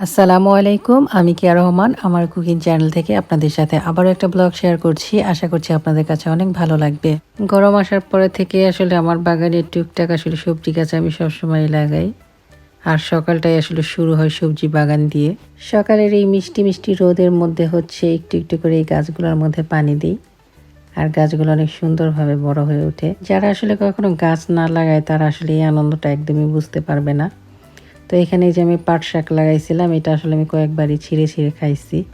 আসসালামু আলাইকুম, আমি কিয়া রহমান। আমার কুকিং চ্যানেল থেকে আপনাদের সাথে আবারও একটা ব্লগ শেয়ার করছি। আশা করছি আপনাদের কাছে অনেক ভালো লাগবে। গরম আসার পরে থেকে আসলে আমার বাগানে টুকটাক আসলে সবজি গাছ আমি সবসময় লাগাই। আর সকালটাই আসলে শুরু হয় সবজি বাগান দিয়ে। সকালের এই মিষ্টি মিষ্টি রোদের মধ্যে হচ্ছে একটু একটু করে এই গাছগুলোর মধ্যে পানি দিই। আর গাছগুলো অনেক সুন্দরভাবে বড় হয়ে ওঠে। যারা আসলে কখনো গাছ না লাগায় তারা আসলে এই আনন্দটা একদমই বুঝতে পারবে না। তো এখানে যে আমি পাট শাক লাগাইছিলাম, এটা আসলে আমি কয়েকবারই ছিঁড়ে ছিঁড়ে খাইছি।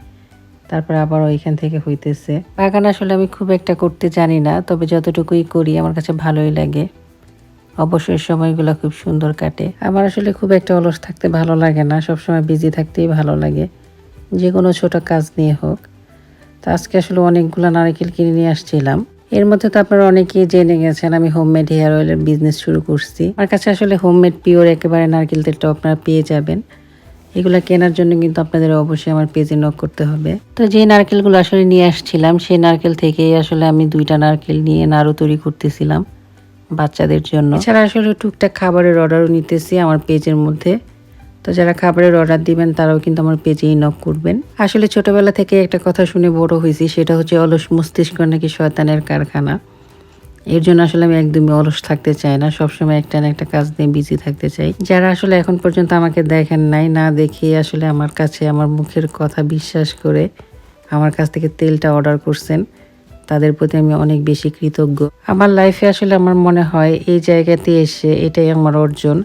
তারপর আবার ওইখান থেকে হইতেছে। বাগান আসলে আমি খুব একটা করতে জানি না, তবে যতটুকুই করি আমার কাছে ভালোই লাগে। অবশ্যই সময়গুলো খুব সুন্দর কাটে। আমার আসলে খুব একটা অলস থাকতে ভালো লাগে না, সবসময় বিজি থাকতেই ভালো লাগে। যে কোনো ছোট কাজ নিয়ে হোক। তো আজকে আসলে অনেকগুলো নারকেল কিনে নিয়ে আসছিলাম। এর মধ্যে তো আপনারা অনেকেই জেনে গেছেন, আমি হোমমেড হেয়ার অয়েলের বিজনেস শুরু করছি। আমার কাছে আসলে হোমমেড পিওর একেবারে নারকেল তেলটা আপনারা পেয়ে যাবেন। এগুলো কেনার জন্য কিন্তু আপনাদের অবশ্যই আমার পেজে নক করতে হবে। তো যে নারকেলগুলো আসলে নিয়ে আসছিলাম, সেই নারকেল থেকেই আসলে আমি দুইটা নারকেল নিয়ে নাড়ু তৈরি করতেছিলাম বাচ্চাদের জন্য। এছাড়া আসলে টুকটাক খাবারের অর্ডারও নিতেছি আমার পেজের মধ্যে। তো যারা খাবারের অর্ডার দিবেন, তারাও কিন্তু আমার পেজেই নক করবেন। আসলে ছোটবেলা থেকে একটা কথা শুনে বড় হয়েছি, সেটা হচ্ছে অলস মস্তিষ্ক নাকি শয়তানের কারখানা। এর জন্য আসলে আমি একদমই অলস থাকতে চাই না, সবসময় একটা না একটা কাজ নিয়ে বিজি থাকতে চাই। যারা আসলে এখন পর্যন্ত আমাকে দেখেন নাই, না দেখে আসলে আমার কাছে, আমার মুখের কথা বিশ্বাস করে আমার কাছ থেকে তেলটা অর্ডার করছেন, তাদের প্রতি আমি অনেক বেশি কৃতজ্ঞ। আমার লাইফে আসলে আমার মনে হয়, এই জায়গাতে এসে এটাই আমার অর্জন।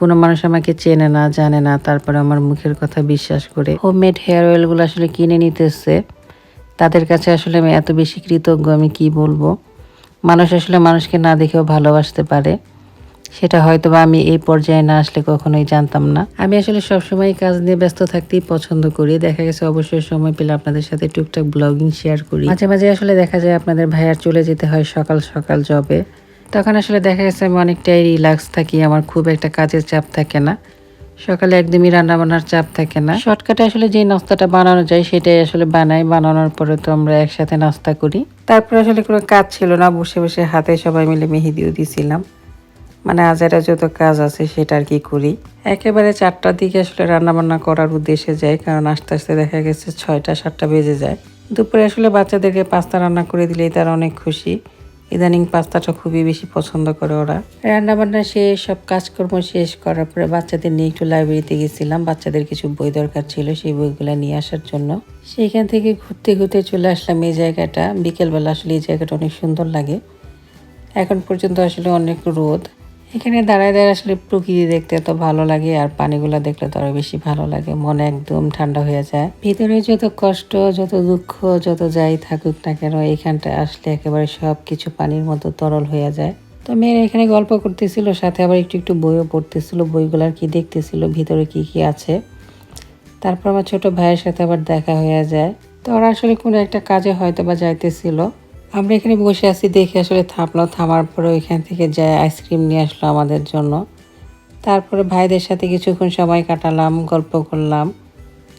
কোনো মানুষ আমাকে চেনে না, জানে না, তারপরে আমার মুখের কথা বিশ্বাস করে। হোমমেড হেয়ার অয়েলগুলো আসলে কিনে নিতেছে। তাদের কাছে আসলে আমি এত বেশি কৃতজ্ঞ, আমি কি বলব? মানুষ আসলে মানুষকে না দেখেও ভালোবাসতে পারে। সেটা হয়তো বা আমি এই পর্যায়ে না আসলে কখনোই জানতাম না। আমি আসলে সবসময় কাজ নিয়ে ব্যস্ত থাকতেই পছন্দ করি। দেখা গেছে অবশ্যই সময় পেলে আপনাদের সাথে টুকটাক ব্লগিং শেয়ার করি। মাঝে মাঝে আসলে দেখা যায় আপনাদের ভাইয়ার চলে যেতে হয় সকাল সকাল জবে তখন আসলে দেখা গেছে আমি অনেকটাই রিল্যাক্স থাকি, আমার খুব একটা কাজের চাপ থাকে না। সকালে একদমই রান্না বান্নার চাপ থাকে না। শর্টকাটে আসলে যে নাস্তাটা বানানো যায়, সেটাই আসলে বানাই। বানানোর পরে তো আমরা একসাথে নাস্তা করি। তারপরে আসলে কোনো কাজ ছিল না, বসে বসে হাতে সবাই মিলে মেহেদিও দিছিলাম। মানে আজারা যত কাজ আছে, সেটা আর কি করি। একেবারে চারটার দিকে আসলে রান্না বান্না করার উদ্দেশ্যে যাই, কারণ আস্তে আস্তে দেখা গেছে ছয়টা, সাতটা বেজে যায়। দুপুরে আসলে বাচ্চাদেরকে পাস্তা রান্না করে দিলেই তারা অনেক খুশি। ইদানিং পাস্তাটা খুবই বেশি পছন্দ করে ওরা। রান্না বান্না শেষ, সব কাজকর্ম শেষ করার পরে বাচ্চাদের নিয়ে একটু লাইব্রেরিতে গেছিলাম। বাচ্চাদের কিছু বই দরকার ছিল সেই বইগুলো নিয়ে আসার জন্য। সেইখান থেকে ঘুরতে ঘুরতে চলে আসলাম এই জায়গাটা। বিকেলবেলা আসলে এই জায়গাটা অনেক সুন্দর লাগে। এখন পর্যন্ত আসলে অনেক রোদ। এখানে দাঁড়ায় দাঁড়ায় আসলে প্রকৃতি দেখতে এত ভালো লাগে আর পানিগুলো দেখলে তো আরও বেশি ভালো লাগে। মনে একদম ঠান্ডা হয়ে যায়। ভিতরে যত কষ্ট, যত দুঃখ, যত যাই থাকুক না কেন এখানটা আসলে একেবারে সব কিছু পানির মতো তরল হয়ে যায়। তো মেয়েরা এখানে গল্প করতেছিল, সাথে আবার একটু একটু বইও পড়তেছিল বইগুলার কি দেখতেছিল, ভিতরে কি কি আছে। তারপর আমার ছোট ভাইয়ের সাথে আবার দেখা হয়ে যায়। তো ওরা আসলে কোনো একটা কাজে হয়তো বা যাইতেছিল। আমরা এখানে বসে আছি দেখে আসলে থামলো থামার পরে ওইখান থেকে যায় আইসক্রিম নিয়ে আসলো আমাদের জন্য। তারপরে ভাইদের সাথে কিছুক্ষণ সময় কাটালাম, গল্প করলাম।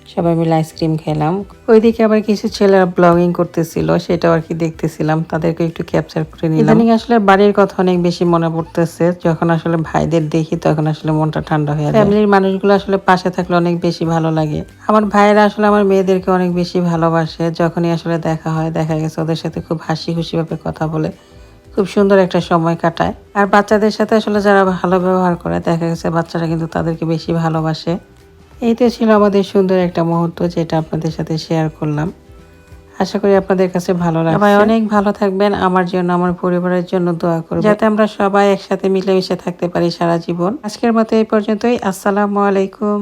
সবাই মিলে আইসক্রিম খেলাম। ওইদিকে আবার কিছু ছেলেরা ব্লগিং করতেছিল সেটাও আর কি দেখতেছিলাম। তাদেরকে একটু ক্যাপচার করে নিলাম। ইদানিং আসলে বাড়ির কথা অনেক বেশি মনে পড়তেছে। যখন আসলে ভাইদের দেখি তখন আসলে মনটা ঠান্ডা হয়ে যায়। ফ্যামিলির মানুষগুলো আসলে পাশে থাকলে অনেক বেশি ভালো লাগে। আমার ভাইয়েরা আসলে আমার মেয়েদেরকে অনেক বেশি ভালোবাসে। যখনই আসলে দেখা হয় দেখা গেছে ওদের সাথে খুব হাসি খুশি ভাবে কথা বলে। খুব সুন্দর একটা সময় কাটায়। আর বাচ্চাদের সাথে আসলে যারা ভালো ব্যবহার করে দেখা গেছে বাচ্চারা কিন্তু তাদেরকে বেশি ভালোবাসে। এইটা ছিল আমাদের সুন্দর একটা মুহূর্ত যেটা আপনাদের সাথে শেয়ার করলাম। আশা করি আপনাদের কাছে ভালো লাগবে সবাই অনেক ভালো থাকবেন আমার জন্য আমার পরিবারের জন্য দোয়া করবেন। যাতে আমরা সবাই একসাথে মিলেমিশে থাকতে পারি সারা জীবন। আজকের মতো এই পর্যন্তই আসসালামু আলাইকুম।